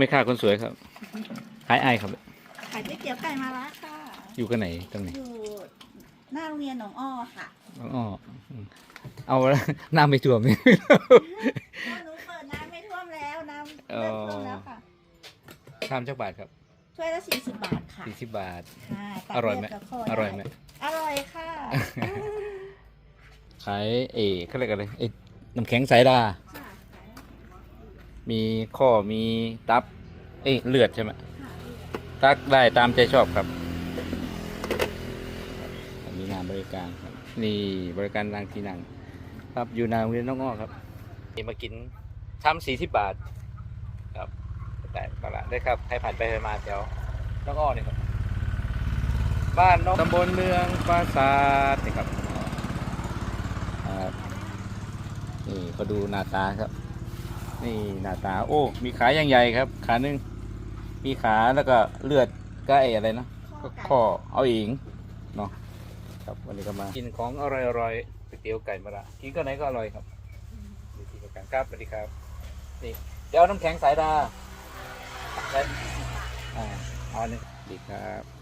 ไม่ค่าคนสวยครับขายไอายครับ ขายก๋วยเตี๋ยวไก่มาละค่ะ อยู่กันไหนตรงไหนอยู่หน้าโรงเรียนหนองอ้อค่ะอ๋ออืมเอาละน้ำไม่ท่วมนี่หนูเปิดน้ำไม่ท่วมแล้วน้ำอ๋เริ่อมท่วมแล้วค่ะชามจักบาทครับถ้วยละสี่สิบบาทค่ะสี่สิบบาทค่ะตักอร่อยไหมเลืดกับข้อร่อยไหมด้อร่อยค่ะขายเอเขาเรียกอะไรเอน้ำแข็งสายดาค่ะ มีข้อมีตับ เอ้ยเลือดใช่ไหมค่ะตักได้ตามใจชอบครับ มีงานบริการครับ นี่บริการรางที่นั่งครับอยู่หนาโรงเรียนน้องอ้อครับนี่มากินชามสี่สิบบาท ครับแต่ตลาดได้ครับใครผ่านไปผ่านมาแถวน้องอ้อนี่ครับ บ้านนอกตำบลเมืองปราสาทนี่ครับครับนี่เขาดูหน้าตาครับ นี่หน้าตาโอ้ มีขาอย่างใหญ่ครับ ขาหนึ่งมีขาแล้วก็เลือดก็ไออะไรนะก็ข้อเอาเองเนาะครับวันนี้ก็มากินของอร่อยๆก๋วยเตี๋ยวไก่มาละกินก็ไหนก็อร่อยครับวิธีการครับสวัสดีครับนี่เดี๋ยวเอาน้ำแข็งสายดาและอ่าเอาอันนี้ดีครับ